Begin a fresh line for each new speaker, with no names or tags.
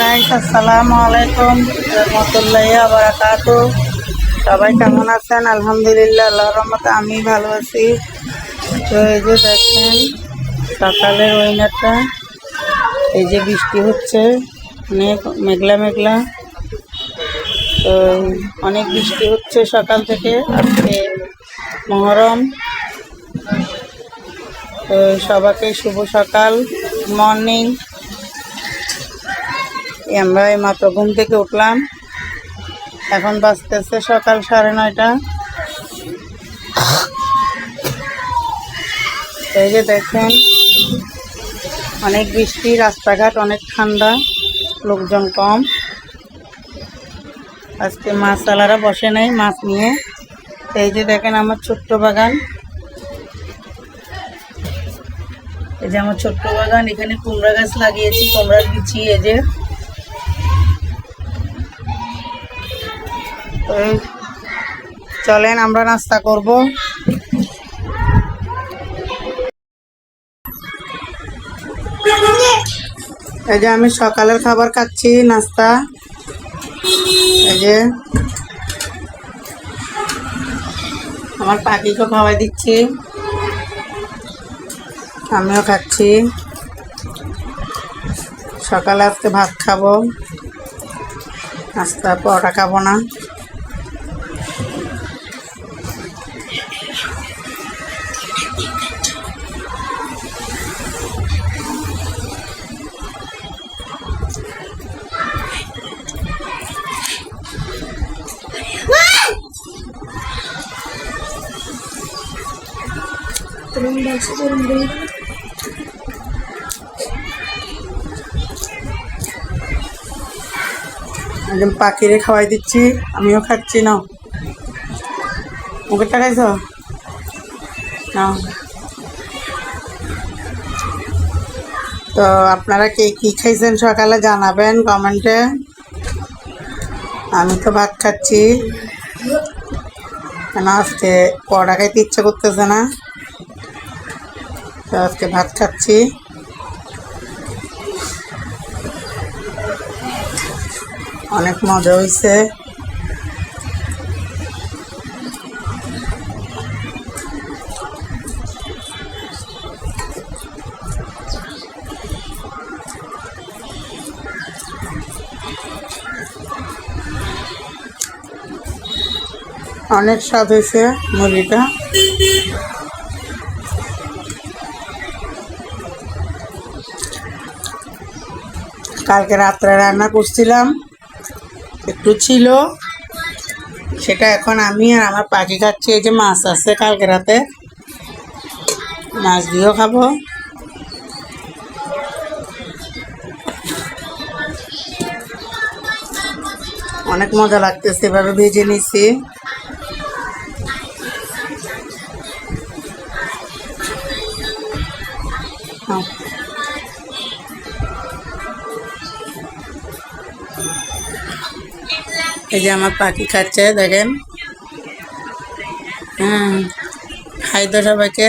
Guys আসসালামু আলাইকুম। রহমতুল্লাহ বারাকাতু সবাই কেমন আছেন? আলহামদুলিল্লাহ আল্লাহ রহমতে আমি ভালো আছি। তো এই যে দেখেন, সকালের ওয়েদারটা এই যে বৃষ্টি হচ্ছে, অনেক মেঘলা মেঘলা। তো অনেক বৃষ্টি হচ্ছে সকাল থেকে, আজকে মহরম। তো সবাইকে শুভ সকাল, মর্নিং। আমরা এই মাত্র ঘুম থেকে উঠলাম। এখন বাজতেছে সকাল সাড়ে নয়টা। এই যে দেখেন, অনেক বৃষ্টি, রাস্তাঘাট অনেক ঠান্ডা, লোকজন কম। আজকে মাছ আলারা বসে নাই, মাছ নিয়ে। এই যে দেখেন আমার ছোট্ট বাগান। এই যে আমার ছোট্ট বাগান, এখানে কুমড়া গাছ লাগিয়েছি কুমড়ার বিচি এই যে। এই, চলেন, আমরা নাস্তা করব। এই যে আমি সকালের খাবার খাচ্ছি, নাস্তা। এই যে আমার পাখিকে খাওয়াই দিচ্ছি। আমিও খাচ্ছি। সকালে আজকে ভাত খাব। নাস্তা পরোটা খাব না। একদম পাখিরে খাওয়াই দিচ্ছি আমিও খাচ্ছি নাও। মুখেরটা খাইছ? নাও তো আপনারা কে কী খাইছেন সকালে জানাবেন কমেন্টে। আমি তো ভাত খাচ্ছি। কেন আজকে পড়া খাইতে ইচ্ছা করতেছে না? তো আজকে ভাত খাচ্ছি। অনেক মজা হয়েছে অনেক স্বাদ হয়েছে মুরগিটা। কালকে রাত্রে রান্না করছিলাম, একটু ছিল। সেটা এখন আমি আর আমার পাখি খাচ্ছি, এই যে মাছ আছে কালকে রাতে। মাছ দিয়েও খাব। অনেক মজা লাগতেছে, এভাবে ভেজে নিছি। হ্যাঁ। এই যে আমার পাখি খাচ্ছে দেখেন হুম খাই তো সবাইকে